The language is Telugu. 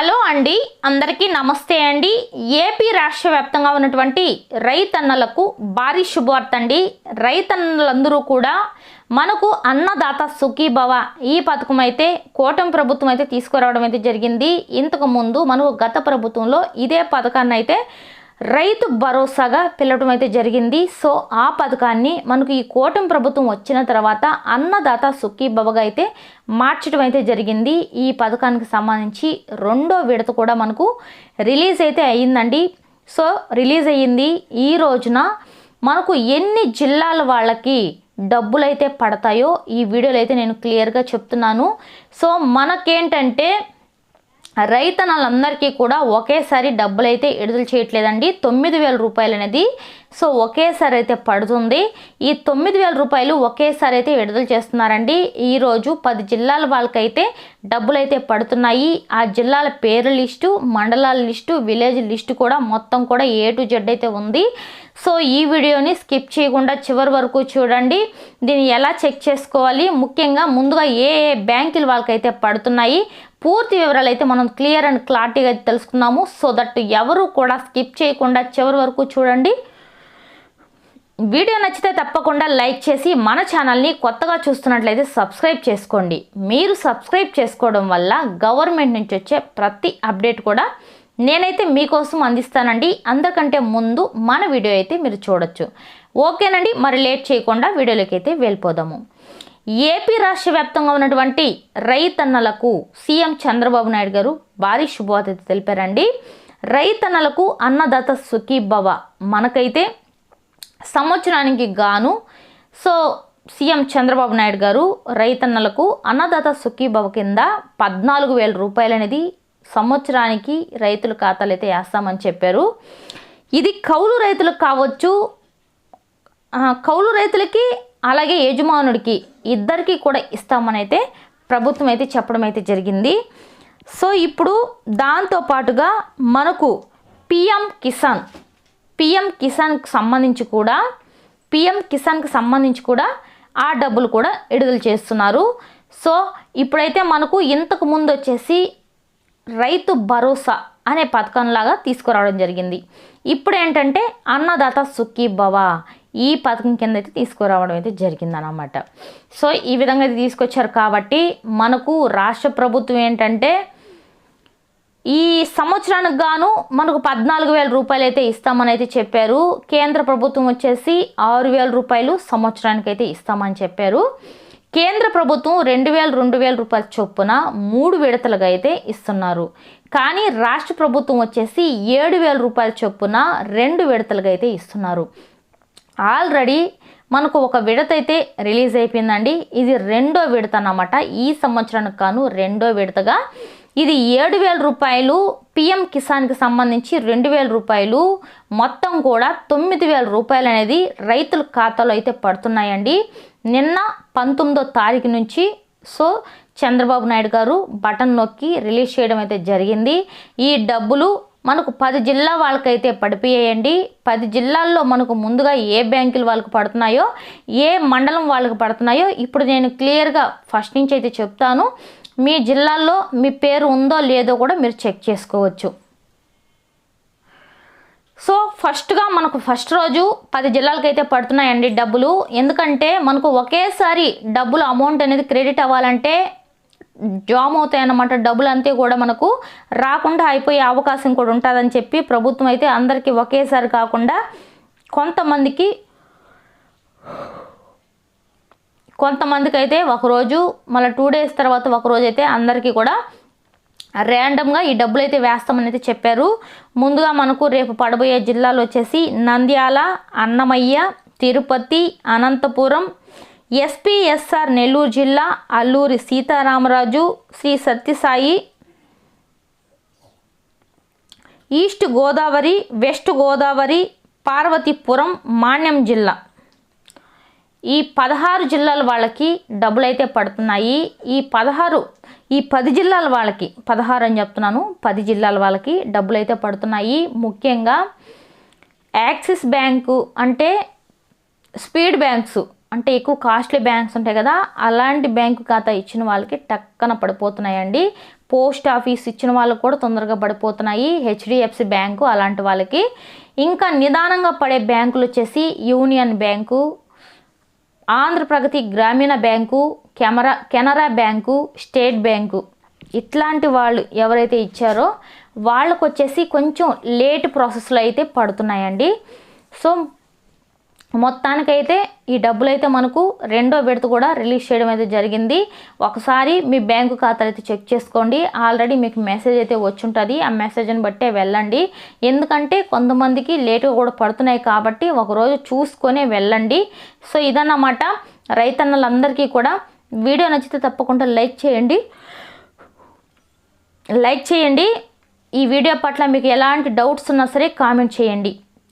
హలో అండి అందరికీ నమస్తే అండి. ఏపీ రాష్ట్ర వ్యాప్తంగా ఉన్నటువంటి రైతన్నలకు భారీ శుభవార్త అండి రైతన్నలందరూ కూడా మనకు అన్నదాత సుఖీభవ. ఈ పథకం అయితే కూటమి ప్రభుత్వం అయితే తీసుకురావడం అయితే జరిగింది. ఇంతకు ముందు మనకు గత ప్రభుత్వంలో ఇదే పథకాన్ని అయితే రైతు భరోసాగా పిలవడం అయితే జరిగింది. సో ఆ పథకాన్ని మనకు ఈ కూటమి ప్రభుత్వం వచ్చిన తర్వాత అన్నదాత సుఖీభవగా అయితే మార్చడం అయితే జరిగింది. ఈ పథకానికి సంబంధించి రెండో విడత కూడా మనకు రిలీజ్ అయితే అయ్యిందండి సో రిలీజ్ అయ్యింది. ఈ రోజున మనకు ఎన్ని జిల్లాల వాళ్ళకి డబ్బులు అయితే పడతాయో ఈ వీడియోలో అయితే నేను క్లియర్గా చెప్తున్నాను. సో మనకేంటంటే రైతన్నలందరికీ కూడా ఒకేసారి డబ్బులు అయితే విడుదల చేయట్లేదండి. తొమ్మిది వేల రూపాయలు అనేది సో ఒకేసారి అయితే పడుతుంది. ఈ తొమ్మిది వేల రూపాయలు ఒకేసారి అయితే విడుదల చేస్తున్నారండి. ఈరోజు పది జిల్లాల వాళ్ళకైతే డబ్బులు అయితే పడుతున్నాయి. ఆ జిల్లాల పేరు లిస్టు మండలాల లిస్టు విలేజ్ లిస్టు కూడా మొత్తం కూడా ఏ టు జెడ్ అయితే ఉంది. సో ఈ వీడియోని స్కిప్ చేయకుండా చివరి వరకు చూడండి. దీన్ని ఎలా చెక్ చేసుకోవాలి? ముఖ్యంగా ముందుగా ఏ ఏ బ్యాంకులు వాళ్ళకైతే పడుతున్నాయి? పూర్తి వివరాలు అయితే మనం క్లియర్ అండ్ క్లారిటీగా అయితే తెలుసుకున్నాము. సో దట్ ఎవరు కూడా స్కిప్ చేయకుండా చివరి వరకు చూడండి. వీడియో నచ్చితే తప్పకుండా లైక్ చేసి మన ఛానల్ని కొత్తగా చూస్తున్నట్లయితే సబ్స్క్రైబ్ చేసుకోండి. మీరు సబ్స్క్రైబ్ చేసుకోవడం వల్ల గవర్నమెంట్ నుంచి వచ్చే ప్రతి అప్డేట్ కూడా నేనైతే మీకోసం అందిస్తానండి. అందరికంటే ముందు మన వీడియో అయితే మీరు చూడొచ్చు. ఓకేనండి మరి లేట్ చేయకుండా వీడియోలోకి అయితే వెళ్ళిపోదాము. ఏపీ రాష్ట్ర వ్యాప్తంగా ఉన్నటువంటి రైతన్నలకు సీఎం చంద్రబాబు నాయుడు గారు భారీ శుభవార్త తెలిపారండి. రైతన్నలకు అన్నదాత సుఖీభవ మనకైతే సంవత్సరానికి గాను. సో సీఎం చంద్రబాబు నాయుడు గారు రైతన్నలకు అన్నదాత సుఖీభవ కింద పద్నాలుగు వేల రూపాయలు అనేది సంవత్సరానికి రైతుల ఖాతాలు అయితే వేస్తామని చెప్పారు. ఇది కౌలు రైతులకు కావచ్చు కౌలు రైతులకి అలాగే యజమానుడికి ఇద్దరికి కూడా ఇస్తామని అయితే ప్రభుత్వం అయితే చెప్పడం అయితే జరిగింది. సో ఇప్పుడు దాంతో పాటుగా మనకు పిఎం కిసాన్ పిఎం కిసాన్కి సంబంధించి కూడా పిఎం కిసాన్కి సంబంధించి కూడా ఆ డబ్బులు కూడా విడుదల చేస్తున్నారు. సో ఇప్పుడైతే మనకు ఇంతకు ముందు వచ్చేసి రైతు భరోసా అనే పథకంలాగా తీసుకురావడం జరిగింది. ఇప్పుడు ఏంటంటే అన్నదాత సుఖీ భవ ఈ పథకం కింద అయితే తీసుకురావడం అయితే జరిగిందనమాట సో ఈ విధంగా అయితే తీసుకొచ్చారు కాబట్టి మనకు రాష్ట్ర ప్రభుత్వం ఏంటంటే ఈ సంవత్సరానికి గాను మనకు పద్నాలుగు వేల రూపాయలు అయితే ఇస్తామని అయితే చెప్పారు. కేంద్ర ప్రభుత్వం వచ్చేసి ఆరు వేల రూపాయలు సంవత్సరానికి అయితే ఇస్తామని చెప్పారు. కేంద్ర ప్రభుత్వం రెండు వేల రెండు వేల రూపాయల చొప్పున మూడు విడతలుగా అయితే ఇస్తున్నారు. కానీ రాష్ట్ర ప్రభుత్వం వచ్చేసి ఏడు వేల రూపాయల చొప్పున రెండు విడతలుగా అయితే ఇస్తున్నారు. ఆల్రెడీ మనకు ఒక విడత అయితే రిలీజ్ అయిపోయిందండి. ఇది రెండో విడత అన్నమాట. ఈ సంవత్సరానికి కాను రెండో విడతగా. ఇది ఏడు వేల రూపాయలు పిఎం కిసాన్కి సంబంధించి రెండు వేల రూపాయలు. మొత్తం కూడా తొమ్మిది వేల రూపాయలు అనేది రైతుల ఖాతాలో అయితే పడుతున్నాయండి. నిన్న పంతొమ్మిదో తారీఖు నుంచి సో చంద్రబాబు నాయుడు గారు బటన్ నొక్కి రిలీజ్ చేయడం అయితే జరిగింది. ఈ డబ్బులు మనకు పది జిల్లా వాళ్ళకైతే పడిపోయాయండి. పది జిల్లాల్లో మనకు ముందుగా ఏ బ్యాంకులు వాళ్ళకి పడుతున్నాయో ఏ మండలం వాళ్ళకి పడుతున్నాయో ఇప్పుడు నేను క్లియర్గా ఫస్ట్ నుంచి అయితే చెప్తాను. మీ జిల్లాల్లో మీ పేరు ఉందో లేదో కూడా మీరు చెక్ చేసుకోవచ్చు. సో ఫస్ట్గా మనకు ఫస్ట్ రోజు పది జిల్లాలకైతే పడుతున్నాయండి డబ్బులు. ఎందుకంటే మనకు ఒకేసారి డబ్బులు అమౌంట్ అనేది క్రెడిట్ అవ్వాలంటే జామ్ అవుతాయి అన్నమాట డబ్బులు అంతే కూడా మనకు రాకుండా అయిపోయే అవకాశం కూడా ఉంటుందని చెప్పి ప్రభుత్వం అయితే అందరికీ ఒకేసారి కాకుండా కొంతమందికి కొంతమందికి అయితే ఒకరోజు మళ్ళీ టూ డేస్ తర్వాత ఒకరోజు అయితే అందరికీ కూడా ర్యాండమ్గా ఈ డబ్బులు అయితే వేస్తామని అయితే చెప్పారు. ముందుగా మనకు రేపు పడబోయే జిల్లాలు వచ్చేసి నంద్యాల అన్నమయ్య తిరుపతి అనంతపురం ఎస్పీఎస్ఆర్ నెల్లూరు జిల్లా అల్లూరి సీతారామరాజు శ్రీ సత్యసాయి ఈస్ట్ గోదావరి వెస్ట్ గోదావరి పార్వతీపురం మాన్యం జిల్లా. ఈ పదహారు జిల్లాల వాళ్ళకి డబ్బులు అయితే పడుతున్నాయి. ఈ పదహారు ఈ పది జిల్లాల వాళ్ళకి పదహారు అని చెప్తున్నాను పది జిల్లాల వాళ్ళకి డబ్బులు అయితే పడుతున్నాయి. ముఖ్యంగా యాక్సిస్ బ్యాంకు అంటే స్పీడ్ బ్యాంక్స్. అంటే ఎక్కువ కాస్ట్లీ బ్యాంక్స్ ఉంటాయి కదా అలాంటి బ్యాంకు ఖాతా ఇచ్చిన వాళ్ళకి టక్కన పడిపోతున్నాయండి. పోస్ట్ ఆఫీస్ ఇచ్చిన వాళ్ళకి కూడా తొందరగా పడిపోతున్నాయి. హెచ్డిఎఫ్సి బ్యాంకు అలాంటి వాళ్ళకి. ఇంకా నిదానంగా పడే బ్యాంకులు వచ్చేసి union bank Andhrapragathi Grameena bank camera Canara bank state bank. ఇట్లాంటి వాళ్ళు ఎవరైతే ఇచ్చారో వాళ్ళకు వచ్చేసి కొంచెం లేట్ ప్రాసెస్లో అయితే పడుతున్నాయండి. సో మొత్తానికైతే ఈ డబ్బులు అయితే మనకు రెండో విడత కూడా రిలీజ్ చేయడం అయితే జరిగింది. ఒకసారి మీ బ్యాంకు ఖాతాలు అయితే చెక్ చేసుకోండి. ఆల్రెడీ మీకు మెసేజ్ అయితే వచ్చుంటుంది. ఆ మెసేజ్ని బట్టే వెళ్ళండి. ఎందుకంటే కొంతమందికి లేటుగా కూడా పడుతున్నాయి కాబట్టి ఒకరోజు చూసుకొని వెళ్ళండి. సో ఇదన్నమాట. రైతన్నలందరికీ కూడా వీడియో నచ్చితే తప్పకుండా లైక్ చేయండి. లైక్ చేయండి. ఈ వీడియో పట్ల మీకు ఎలాంటి డౌట్స్ ఉన్నా సరే కామెంట్ చేయండి.